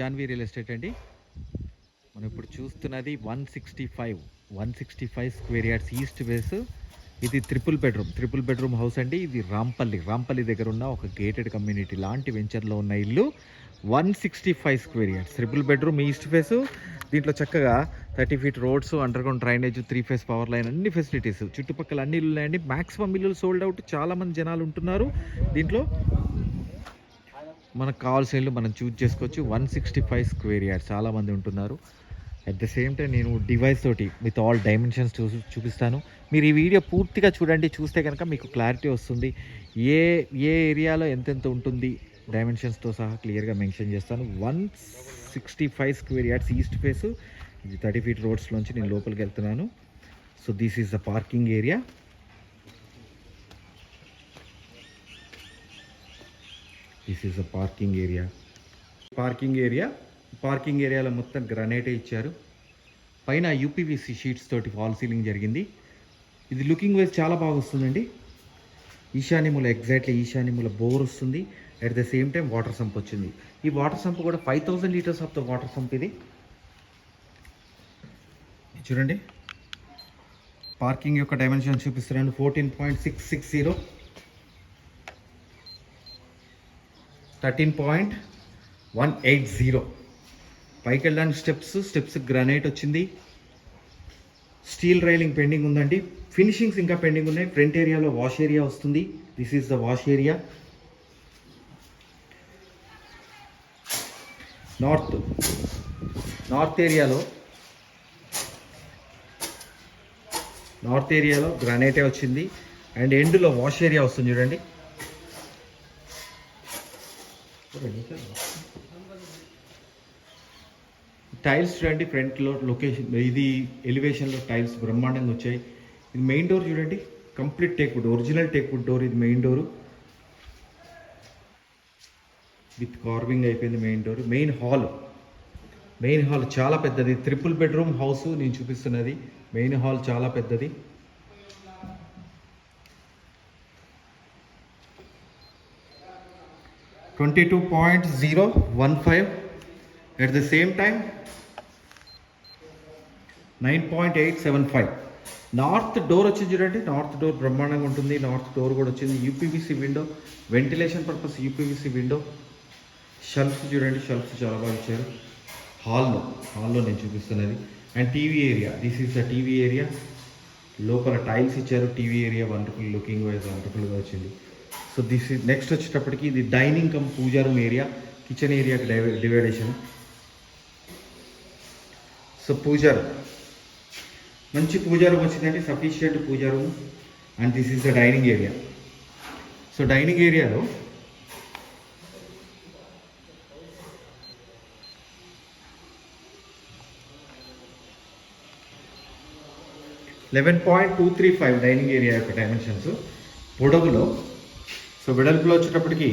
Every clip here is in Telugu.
జాన్వీ రియల్ ఎస్టేట్ అండి. మనం ఇప్పుడు చూస్తున్నది one sixty five one sixty five square yards east face ఇది triple bedroom triple bedroom house అండి. ఇది రాంపల్లి రాంపల్లి దగ్గర ఉన్న ఒక గేటెడ్ కమ్యూనిటీ లాంటి వెంచర్లో ఉన్న ఇల్లు. One sixty five square yards triple bedroom east face దీంట్లో చక్కగా thirty feet roads underground drainage three phase power line అన్ని ఫెసిలిటీస్. చుట్టుపక్కల అన్ని ఇల్లు ఉన్నాయండి. మ్యాక్సిమం ఇల్లు సోల్డ్ అవుట్ చాలామంది జనాలు ఉంటున్నారు. దీంట్లో మనకు కావాల్సిన ఇల్లు మనం చూజ్ చేసుకోవచ్చు. One sixty five square yard చాలామంది ఉంటున్నారు. అట్ ద సేమ్ టైం నేను డివైస్ తోటి విత్ ఆల్ డైమెన్షన్స్ చూ చూపిస్తాను. మీరు ఈ వీడియో పూర్తిగా చూడండి. చూస్తే కనుక మీకు క్లారిటీ వస్తుంది. ఏ ఏ ఏరియాలో ఎంతెంత ఉంటుంది డైమెన్షన్స్తో సహా క్లియర్గా మెన్షన్ చేస్తాను. One sixty five square yards east face ఇది థర్టీ ఫీట్ రోడ్స్లోంచి నేను లోపలికి వెళ్తున్నాను. So this is the parking area this is a parking area parking area parking ఏరియాలో మొత్తం గ్రనైటే ఇచ్చారు. పైన యూపీవీసీ షీట్స్ తోటి ఫాల్ సీలింగ్ జరిగింది. ఇది లుకింగ్ వైజ్ చాలా బాగా వస్తుందండి. ఈశాన్యముల ఎగ్జాక్ట్లీ ఈశాన్యముల బోర్ వస్తుంది. At the same time water sump వచ్చింది. ఈ వాటర్ సంప్ కూడా five thousand litres of the water sump ఇది. ఇది చూడండి. పార్కింగ్ యొక్క డైమెన్షన్ చూపిస్తున్నాను. Fourteen point six six zero thirteen point one eight zero పైకి వెళ్ళడానికి స్టెప్స్ స్టెప్స్ గ్రానైట్ వచ్చింది. స్టీల్ రైలింగ్ పెండింగ్ ఉందండి. ఫినిషింగ్స్ ఇంకా పెండింగ్ ఉన్నాయి. ఫ్రంట్ ఏరియాలో వాష్ ఏరియా వస్తుంది. This is the wash area north north ఏరియాలో నార్త్ ఏరియాలో గ్రానైటే వచ్చింది. అండ్ ఎండ్లో వాష్ ఏరియా వస్తుంది చూడండి. టైల్స్ చూడండి ఫ్రంట్లో లొకేషన్ ఇది ఎలివేషన్లో టైల్స్ బ్రహ్మాండంగా వచ్చాయి. ఇది మెయిన్ డోర్ చూడండి complete teak wood original teak wood door ఇది మెయిన్ డోరు. విత్ కార్వింగ్ అయిపోయింది main door main hall. Main hall చాలా పెద్దది త్రిపుల్ బెడ్రూమ్ హౌస్ నేను చూపిస్తున్నది. మెయిన్ హాల్ చాలా పెద్దది. Twenty two point zero one five at the same time nine point eight seven five north door వచ్చింది చూడండి. నార్త్ డోర్ బ్రహ్మాండంగా ఉంటుంది. నార్త్ డోర్ కూడా వచ్చింది. UPVC window ventilation purpose UPVC window shelves చూడండి. షెల్ఫ్స్ చాలా బాగా ఇచ్చారు. హాల్లో హాల్లో నేను చూపిస్తున్నది. And TV area this is the TV area లోపల టైల్స్ ఇచ్చారు. TV area wonderful looking wise వండర్ఫుల్గా వచ్చింది. సో దిస్ నెక్స్ట్ వచ్చేటప్పటికి ఇది dining come pooja room area kitchen ఏరియాకి డివైడేషన్ సో పూజా రూమ్ మంచి పూజా రూమ్ వచ్చిందంటే sufficient pooja room and this is the dining area so dining ఏరియాలో eleven point two three five dining area యొక్క డైమెన్షన్స్ పొడవులో సో వెడల్పులో వచ్చేటప్పటికి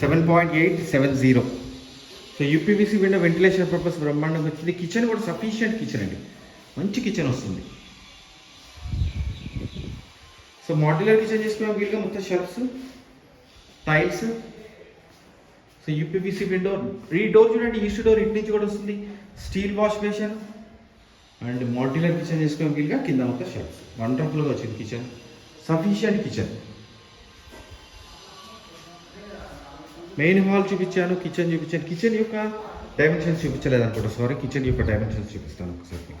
seven point eight seven zero. So UPVC window ventilation purpose బ్రహ్మాండంగా వచ్చింది. కిచెన్ కూడా సఫిషియంట్ కిచెన్ అండి. మంచి కిచెన్ వస్తుంది. సో మాడ్యులర్ కిచెన్ చేసుకునే వీలుగా మొత్తం shelves tiles. So UPVC window ఈ డోర్ చూడండి ఈస్ట్ డోర్ ఇటు నుంచి కూడా వస్తుంది. Steel wash basin and modular kitchen చేసుకునే వీలుగా కింద మొత్తం షెల్ఫ్స్. వండర్ఫుల్గా వచ్చింది kitchen. Sufficient kitchen. Main hall చూపించాను కిచెన్ చూపించాను. కిచెన్ యొక్క డైమెన్షన్స్ చూపించలేదు అనుకుంటా సారీ కిచెన్ యొక్క డైమెన్షన్స్ చూపిస్తాను ఒకసారి.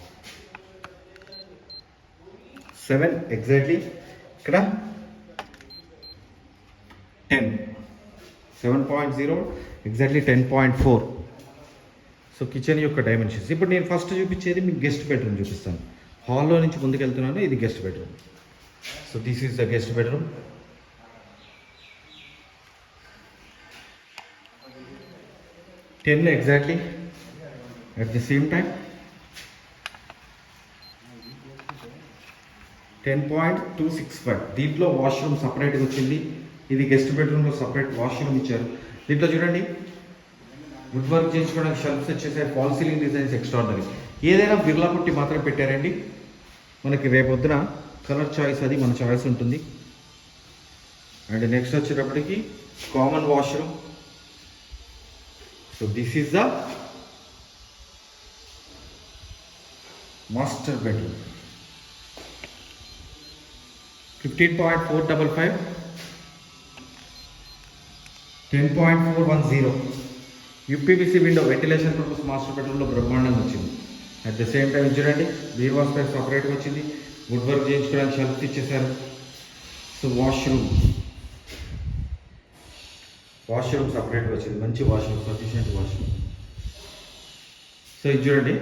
సెవెన్ ఎగ్జాక్ట్లీ ఇక్కడ ten seven point zero exactly ten point four so kitchen యొక్క డైమెన్షన్స్ ఇప్పుడు నేను ఫస్ట్ చూపించేది మీకు గెస్ట్ బెడ్రూమ్ చూపిస్తాను. హాల్లో నుంచి ముందుకు వెళ్తున్నాను ఇది guest bedroom so this is the guest bedroom ten exactly at the same time ten point two six five దీంట్లో వాష్రూమ్ సపరేట్గా వచ్చింది. ఇది గెస్ట్ బెడ్రూమ్లో సపరేట్ వాష్రూమ్ ఇచ్చారు. దీంట్లో చూడండి. వుడ్ వర్క్ చేయించుకోవడానికి షెల్ఫ్స్ వచ్చేసాయి. ఫాల్ సీలింగ్ డిజైన్స్ ఎక్స్ట్రాడనరీ ఏదైనా బిర్లా పుట్టి మాత్రమే పెట్టారండి. మనకి రేపొద్దున కలర్ చాయిస్ అది మన చాయిస్ ఉంటుంది. అండ్ నెక్స్ట్ వచ్చేటప్పటికి common washroom So this is the master bedroom. Fifteen point UPVC window ventilation purpose master బెడ్రూమ్లో బ్రహ్మాండంగా వచ్చింది. అట్ ద సేమ్ టైం చూడండి బీర్వాస్ పై సపరేట్గా వచ్చింది. వుడ్ వర్క్ చేయించుకోవడానికి షెల్ఫ్ ఇచ్చేసారు సో వాష్రూమ్ వాష్రూమ్ సపరేట్గా వచ్చింది. మంచి వాష్రూమ్ సఫిషియెంట్ వాష్రూమ్. సో ఇది చూడండి.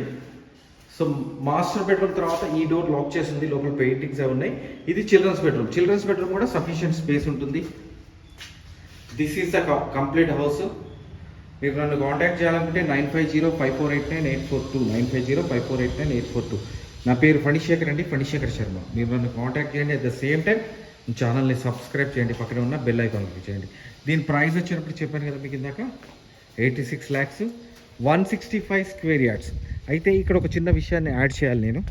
సో మాస్టర్ బెడ్రూమ్ తర్వాత ఈ డోర్ లాక్ చేసింది. లోపల పెయింటింగ్స్ అవి ఉన్నాయి. ఇది చిల్డ్రన్స్ బెడ్రూమ్. చిల్డ్రన్స్ బెడ్రూమ్ కూడా సఫిషియెంట్ స్పేస్ ఉంటుంది. This is the complete house మీరు నన్ను కాంటాక్ట్ చేయాలనుకుంటే nine five zero five four eight nine eight four two. Nine five zero five four eight nine eight four two. నా పేరు ఫణిశేఖర్ అండి. ఫణిశేఖర్ శర్మ. మీరు నన్ను కాంటాక్ట్ చేయండి. అట్ ద సేమ్ టైం ఛానల్ని సబ్స్క్రైబ్ చేయండి పక్కన ఉన్న బెల్ ఐకాన్ క్లిక్ చేయండి. దీని ప్రైస్ వచ్చినప్పుడు చెప్పాను కదా మీకు ఇందాక? Eighty six lakhs one sixty five square yards. అయితే ఇక్కడ ఒక చిన్న విషయాన్ని యాడ్ చేయాలి నేను.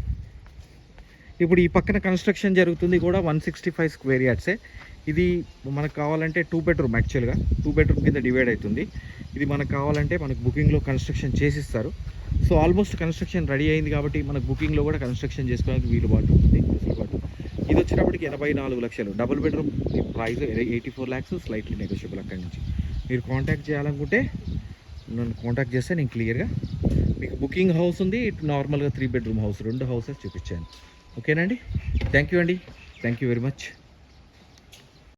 ఇప్పుడు ఈ పక్కన కన్స్ట్రక్షన్ జరుగుతుంది కూడా వన్ సిక్స్టీ ఫైవ్ స్క్వేర్ యార్డ్సే. ఇది మనకు కావాలంటే టూ బెడ్రూమ్ యాక్చువల్గా. టూ బెడ్రూమ్ కింద డివైడ్ అవుతుంది. ఇది మనకు కావాలంటే మనకు బుకింగ్లో కన్స్ట్రక్షన్ చేసిస్తారు. సో ఆల్మోస్ట్ కన్స్ట్రక్షన్ రెడీ అయింది కాబట్టి మనకు బుకింగ్లో కూడా కన్స్ట్రక్షన్ చేసుకోవడానికి వీలుబాటు. ఉంటుంది ఇది వచ్చేటప్పటికి ఎనభై నాలుగు లక్షలు. Double bedroom price eighty four lakhs slightly negotiable అక్కడి నుంచి. మీరు కాంటాక్ట్ చేయాలనుకుంటే నన్ను కాంటాక్ట్ చేస్తే నేను క్లియర్గా మీకు బుకింగ్ హౌస్ ఉంది. ఇటు నార్మల్గా త్రీ బెడ్రూమ్ హౌస్ రెండు హౌసెస్ చూపించాను. ఓకేనండి థ్యాంక్ యూ అండి. Thank you very much